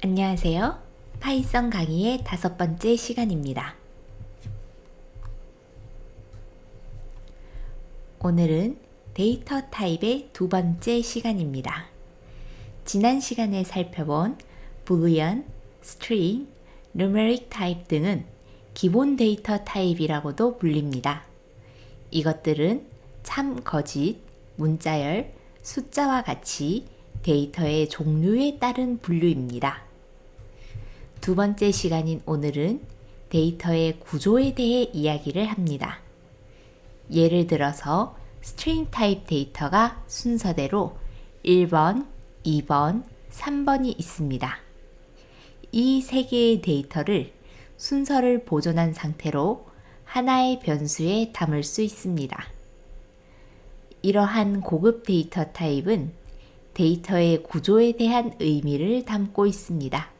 안녕하세요. 파이썬 강의의 다섯 번째 시간입니다. 오늘은 데이터 타입의 두 번째 시간입니다. 지난 시간에 살펴본 boolean, string, numeric 타입 등은 기본 데이터 타입이라고도 불립니다. 이것들은 참, 거짓, 문자열, 숫자와 같이 데이터의 종류에 따른 분류입니다. 두 번째 시간인 오늘은 데이터의 구조에 대해 이야기를 합니다. 예를 들어서 string 타입 데이터가 순서대로 1번, 2번, 3번이 있습니다. 이 세 개의 데이터를 순서를 보존한 상태로 하나의 변수에 담을 수 있습니다. 이러한 고급 데이터 타입은 데이터의 구조에 대한 의미를 담고 있습니다.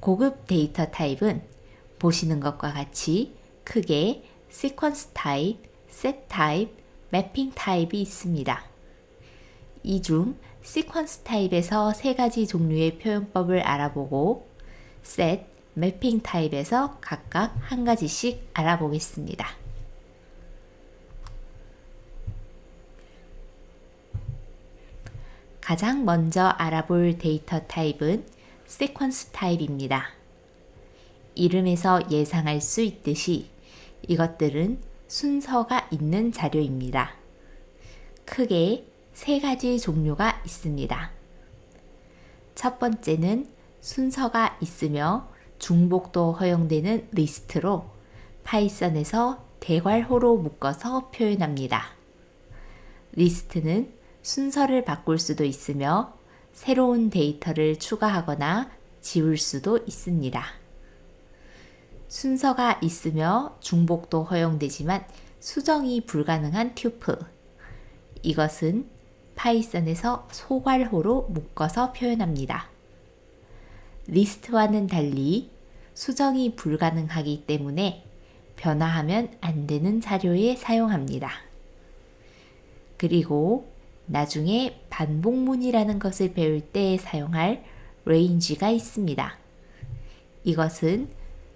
고급 데이터 타입은 보시는 것과 같이 크게 sequence 타입, set 타입, mapping 타입이 있습니다. 이중 sequence 타입에서 세 가지 종류의 표현법을 알아보고 set, mapping 타입에서 각각 한 가지씩 알아보겠습니다. 가장 먼저 알아볼 데이터 타입은 sequence 타입입니다. 이름에서 예상할 수 있듯이 이것들은 순서가 있는 자료입니다. 크게 세 가지 종류가 있습니다. 첫 번째는 순서가 있으며 중복도 허용되는 리스트로 파이썬에서 대괄호로 묶어서 표현합니다. 리스트는 순서를 바꿀 수도 있으며 새로운 데이터를 추가하거나 지울 수도 있습니다. 순서가 있으며 중복도 허용되지만 수정이 불가능한 튜프. 이것은 파이썬에서 소괄호로 묶어서 표현합니다. 리스트와는 달리 수정이 불가능하기 때문에 변화하면 안 되는 자료에 사용합니다. 그리고 나중에 반복문이라는 것을 배울 때 사용할 range가 있습니다. 이것은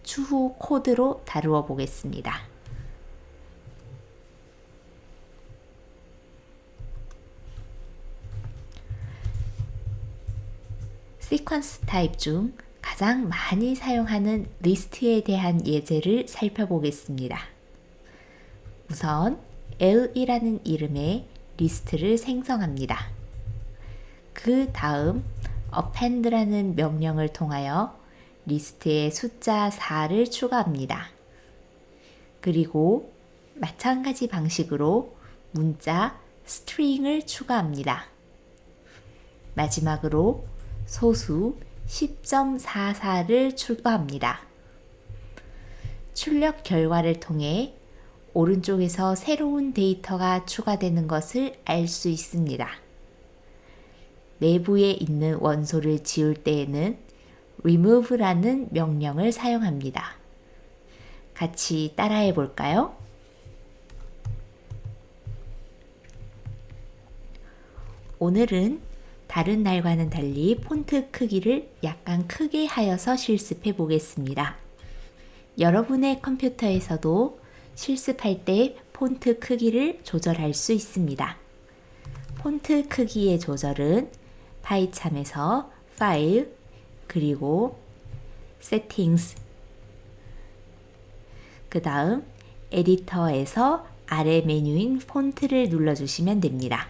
추후 코드로 다루어 보겠습니다. 시퀀스 타입 중 가장 많이 사용하는 리스트에 대한 예제를 살펴보겠습니다. 우선 L이라는 이름의 리스트를 생성합니다. 그 다음 append라는 명령을 통하여 리스트에 숫자 4를 추가합니다. 그리고 마찬가지 방식으로 문자 string을 추가합니다. 마지막으로 소수 10.44를 추가합니다. 출력 결과를 통해 오른쪽에서 새로운 데이터가 추가되는 것을 알 수 있습니다. 내부에 있는 원소를 지울 때에는 remove라는 명령을 사용합니다. 같이 따라해 볼까요? 오늘은 다른 날과는 달리 폰트 크기를 약간 크게 하여서 실습해 보겠습니다. 여러분의 컴퓨터에서도 실습할 때 폰트 크기를 조절할 수 있습니다. 폰트 크기의 조절은 파이참에서 파일 그리고 세팅스 그 다음 에디터에서 아래 메뉴인 폰트를 눌러주시면 됩니다.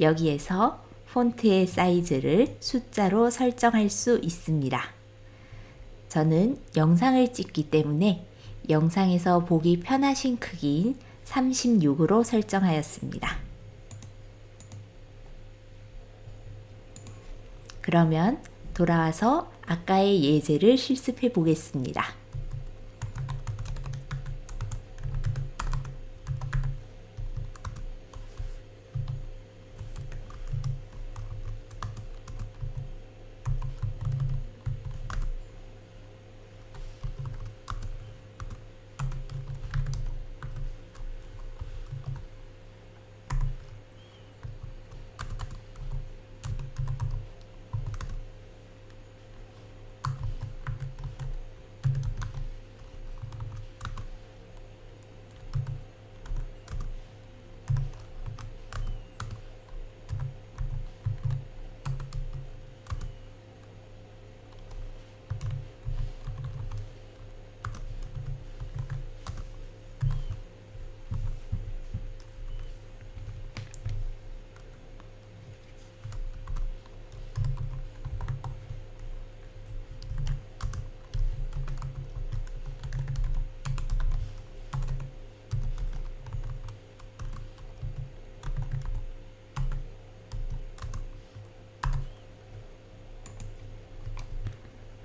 여기에서 폰트의 사이즈를 숫자로 설정할 수 있습니다. 저는 영상을 찍기 때문에 영상에서 보기 편하신 크기인 36으로 설정하였습니다. 그러면 돌아와서 아까의 예제를 실습해 보겠습니다.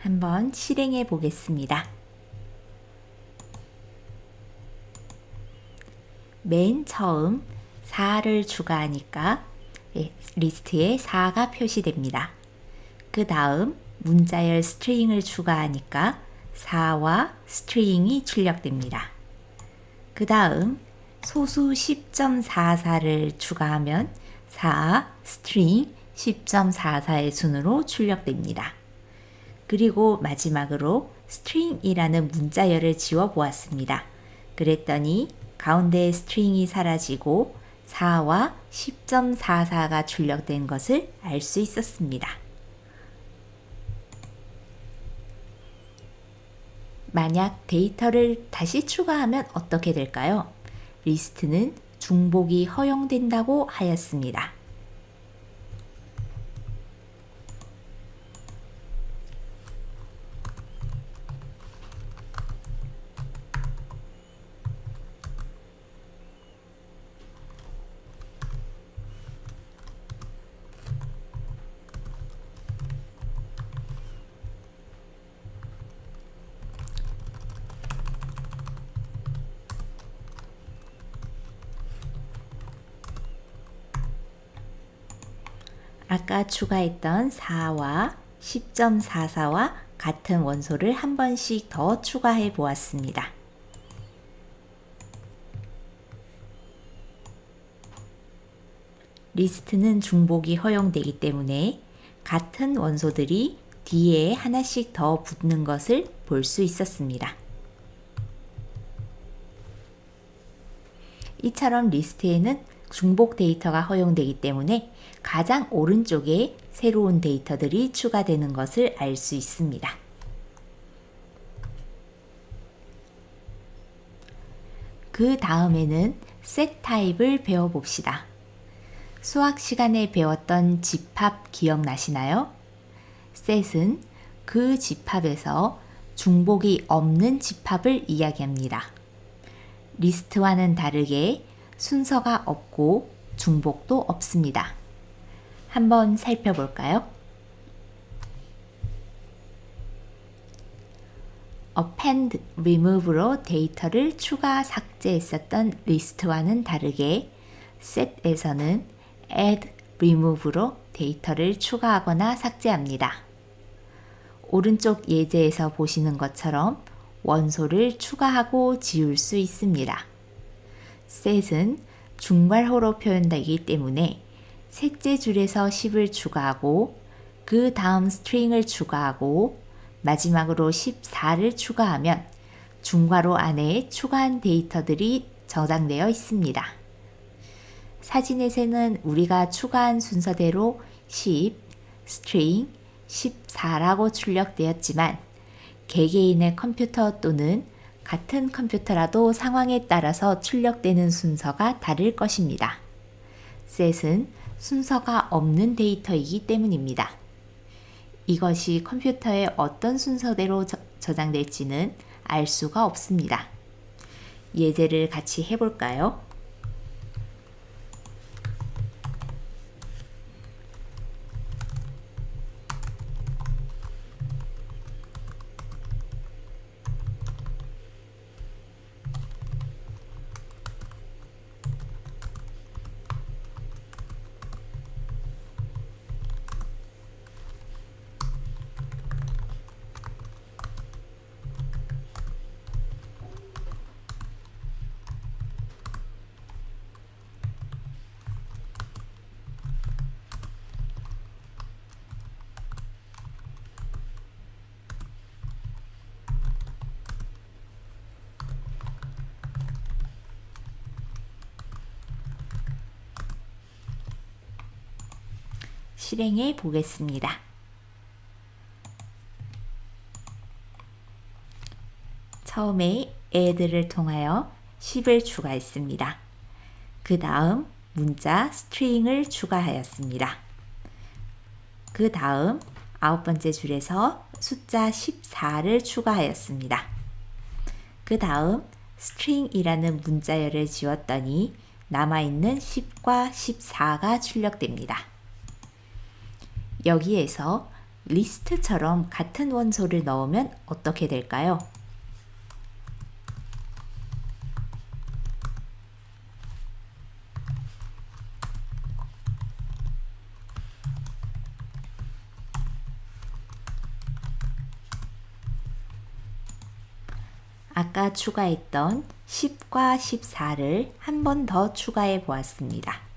한번 실행해 보겠습니다. 맨 처음 4를 추가하니까 예, 리스트에 4가 표시됩니다. 그 다음 문자열 스트링을 추가하니까 4와 스트링이 출력됩니다. 그 다음 소수 10.44를 추가하면 4 스트링 10.44의 순으로 출력됩니다. 그리고 마지막으로 string이라는 문자열을 지워 보았습니다. 그랬더니 가운데 스트링이 사라지고 4와 10.44가 출력된 것을 알 수 있었습니다. 만약 데이터를 다시 추가하면 어떻게 될까요? 리스트는 중복이 허용된다고 하였습니다. 아까 추가했던 4와 10.44와 같은 원소를 한 번씩 더 추가해 보았습니다. 리스트는 중복이 허용되기 때문에 같은 원소들이 뒤에 하나씩 더 붙는 것을 볼 수 있었습니다. 이처럼 리스트에는 중복 데이터가 허용되기 때문에 가장 오른쪽에 새로운 데이터들이 추가되는 것을 알 수 있습니다. 그 다음에는 set 타입을 배워봅시다. 수학 시간에 배웠던 집합 기억나시나요? set은 그 집합에서 중복이 없는 집합을 이야기합니다. 리스트와는 다르게 순서가 없고 중복도 없습니다. 한번 살펴볼까요? append, remove로 데이터를 추가 삭제했었던 리스트와는 다르게 set에서는 add, remove로 데이터를 추가하거나 삭제합니다. 오른쪽 예제에서 보시는 것처럼 원소를 추가하고 지울 수 있습니다. Set은 중괄호로 표현되기 때문에 셋째 줄에서 10을 추가하고 그 다음 스트링을 추가하고 마지막으로 14를 추가하면 중괄호 안에 추가한 데이터들이 저장되어 있습니다. 사진에서는 우리가 추가한 순서대로 10, 스트링 14라고 출력되었지만 개개인의 컴퓨터 또는 같은 컴퓨터라도 상황에 따라서 출력되는 순서가 다를 것입니다. set은 순서가 없는 데이터이기 때문입니다. 이것이 컴퓨터에 어떤 순서대로 저, 저장될지는 알 수가 없습니다. 예제를 같이 해볼까요? 실행해 보겠습니다. 처음에 add를 통하여 10을 추가했습니다. 그 다음 문자 string을 추가하였습니다. 그 다음 아홉 번째 줄에서 숫자 14를 추가하였습니다. 그 다음 string이라는 문자열을 지웠더니 남아있는 10과 14가 출력됩니다. 여기에서 리스트처럼 같은 원소를 넣으면 어떻게 될까요? 아까 추가했던 10과 14를 한 번 더 추가해 보았습니다.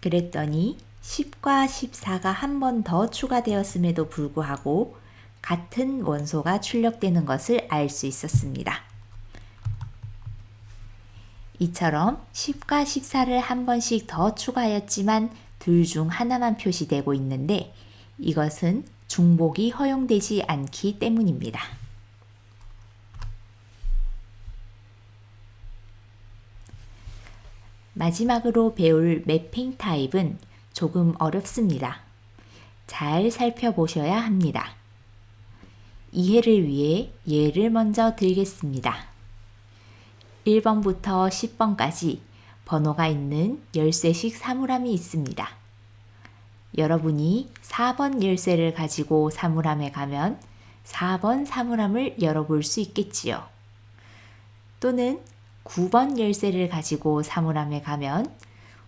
그랬더니 10과 14가 한 번 더 추가되었음에도 불구하고 같은 원소가 출력되는 것을 알 수 있었습니다. 이처럼 10과 14를 한 번씩 더 추가하였지만 둘 중 하나만 표시되고 있는데 이것은 중복이 허용되지 않기 때문입니다. 마지막으로 배울 매핑 타입은 조금 어렵습니다. 잘 살펴보셔야 합니다. 이해를 위해 예를 먼저 들겠습니다. 1번부터 10번까지 번호가 있는 열쇠식 사물함이 있습니다. 여러분이 4번 열쇠를 가지고 사물함에 가면 4번 사물함을 열어볼 수 있겠지요. 또는 9번 열쇠를 가지고 사물함에 가면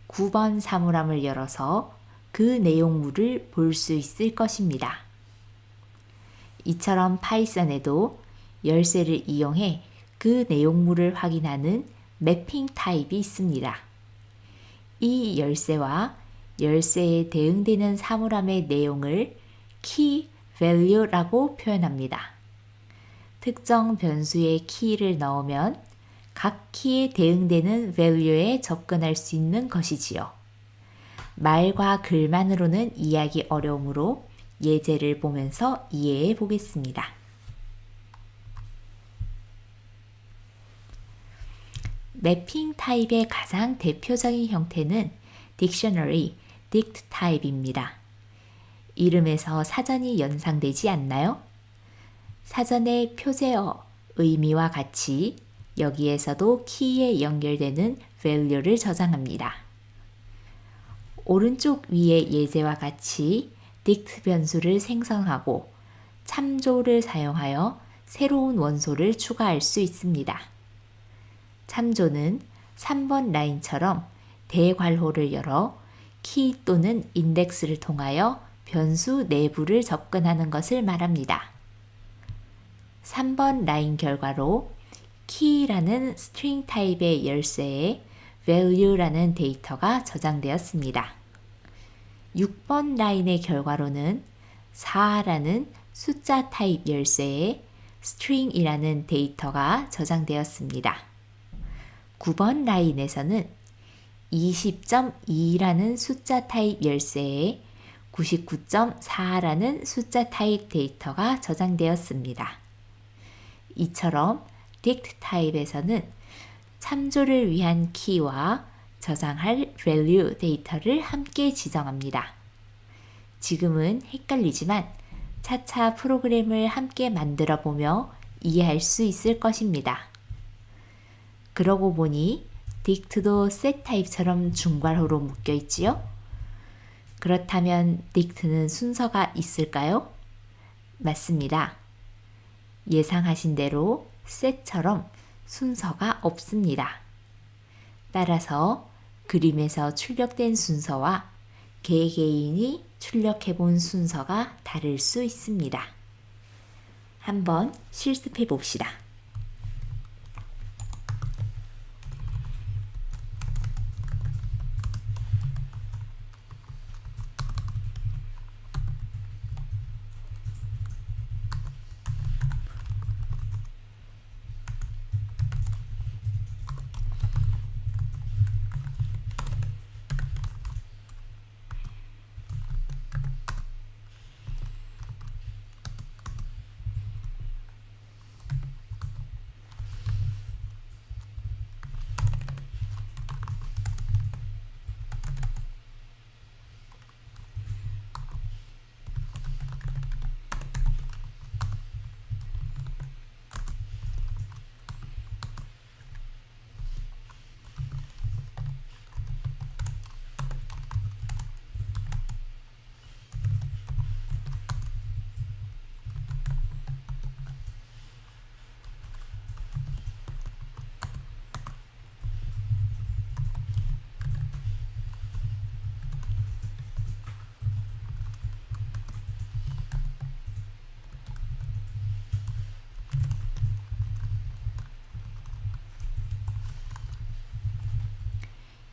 9번 사물함을 열어서 그 내용물을 볼 수 있을 것입니다. 이처럼 파이썬에도 열쇠를 이용해 그 내용물을 확인하는 매핑 타입이 있습니다. 이 열쇠와 열쇠에 대응되는 사물함의 내용을 key value라고 표현합니다. 특정 변수의 키를 넣으면 각 키에 대응되는 value에 접근할 수 있는 것이지요. 말과 글만으로는 이해하기 어려우므로 예제를 보면서 이해해 보겠습니다. 매핑 타입의 가장 대표적인 형태는 딕셔너리, dict 타입입니다. 이름에서 사전이 연상되지 않나요? 사전의 표제어, 의미와 같이 여기에서도 키에 연결되는 value를 저장합니다. 오른쪽 위의 예제와 같이 dict 변수를 생성하고 참조를 사용하여 새로운 원소를 추가할 수 있습니다. 참조는 3번 라인처럼 대괄호를 열어 키 또는 인덱스를 통하여 변수 내부를 접근하는 것을 말합니다. 3번 라인 결과로 key라는 스트링 타입의 열쇠에 value라는 데이터가 저장되었습니다. 6번 라인의 결과로는 4라는 숫자 타입 열쇠에 string이라는 데이터가 저장되었습니다. 9번 라인에서는 20.2라는 숫자 타입 열쇠에 99.4라는 숫자 타입 데이터가 저장되었습니다. 이처럼 dict 타입에서는 참조를 위한 키와 저장할 value 데이터를 함께 지정합니다. 지금은 헷갈리지만 차차 프로그램을 함께 만들어 보며 이해할 수 있을 것입니다. 그러고 보니 dict도 set 타입처럼 중괄호로 묶여 있지요? 그렇다면 dict는 순서가 있을까요? 맞습니다. 예상하신 대로 set처럼 순서가 없습니다. 따라서 그림에서 출력된 순서와 개개인이 출력해 본 순서가 다를 수 있습니다. 한번 실습해 봅시다.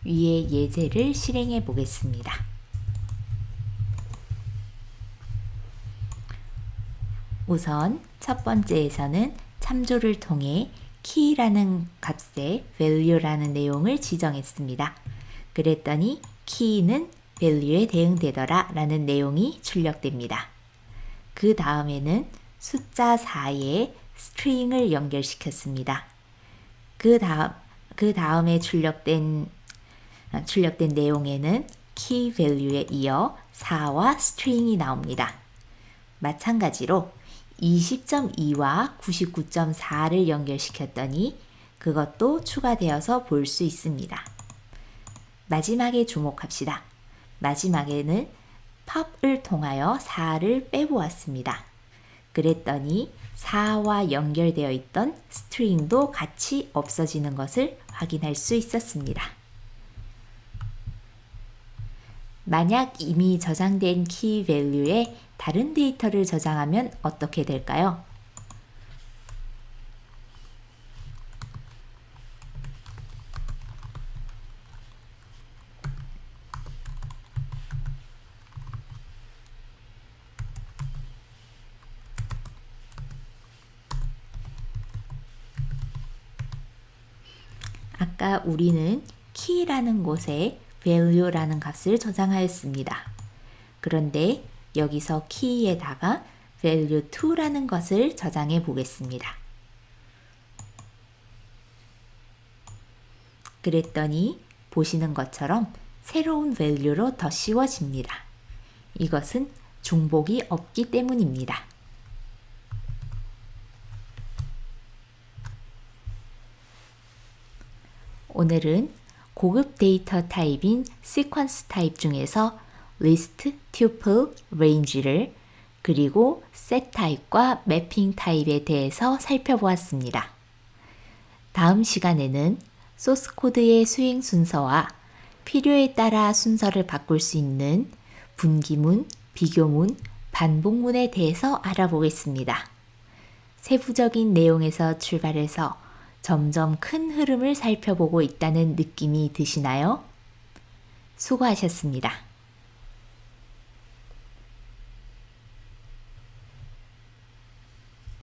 위의 예제를 실행해 보겠습니다. 우선 첫 번째에서는 참조를 통해 key라는 값에 value라는 내용을 지정했습니다. 그랬더니 key는 value에 대응되더라 라는 내용이 출력됩니다. 그 다음에는 숫자 4에 string을 연결시켰습니다. 그 다음, 그 다음에 출력된, 아, 출력된 내용에는 key value에 이어 4와 string이 나옵니다. 마찬가지로 20.2와 99.4를 연결시켰더니 그것도 추가되어서 볼 수 있습니다. 마지막에 주목합시다. 마지막에는 팝을 통하여 4를 빼보았습니다. 그랬더니 4와 연결되어 있던 스트링도 같이 없어지는 것을 확인할 수 있었습니다. 만약 이미 저장된 키 밸류에 다른 데이터를 저장하면 어떻게 될까요? 아까 우리는 key라는 곳에 value라는 값을 저장하였습니다. 그런데 여기서 key에다가 value2라는 것을 저장해 보겠습니다. 그랬더니 보시는 것처럼 새로운 value로 더 씌워집니다. 이것은 중복이 없기 때문입니다. 오늘은 고급 데이터 타입인 시퀀스 타입 중에서 리스트, tuple, range를 그리고 set 타입과 매핑 타입에 대해서 살펴보았습니다. 다음 시간에는 소스 코드의 수행 순서와 필요에 따라 순서를 바꿀 수 있는 분기문, 비교문, 반복문에 대해서 알아보겠습니다. 세부적인 내용에서 출발해서 점점 큰 흐름을 살펴보고 있다는 느낌이 드시나요? 수고하셨습니다.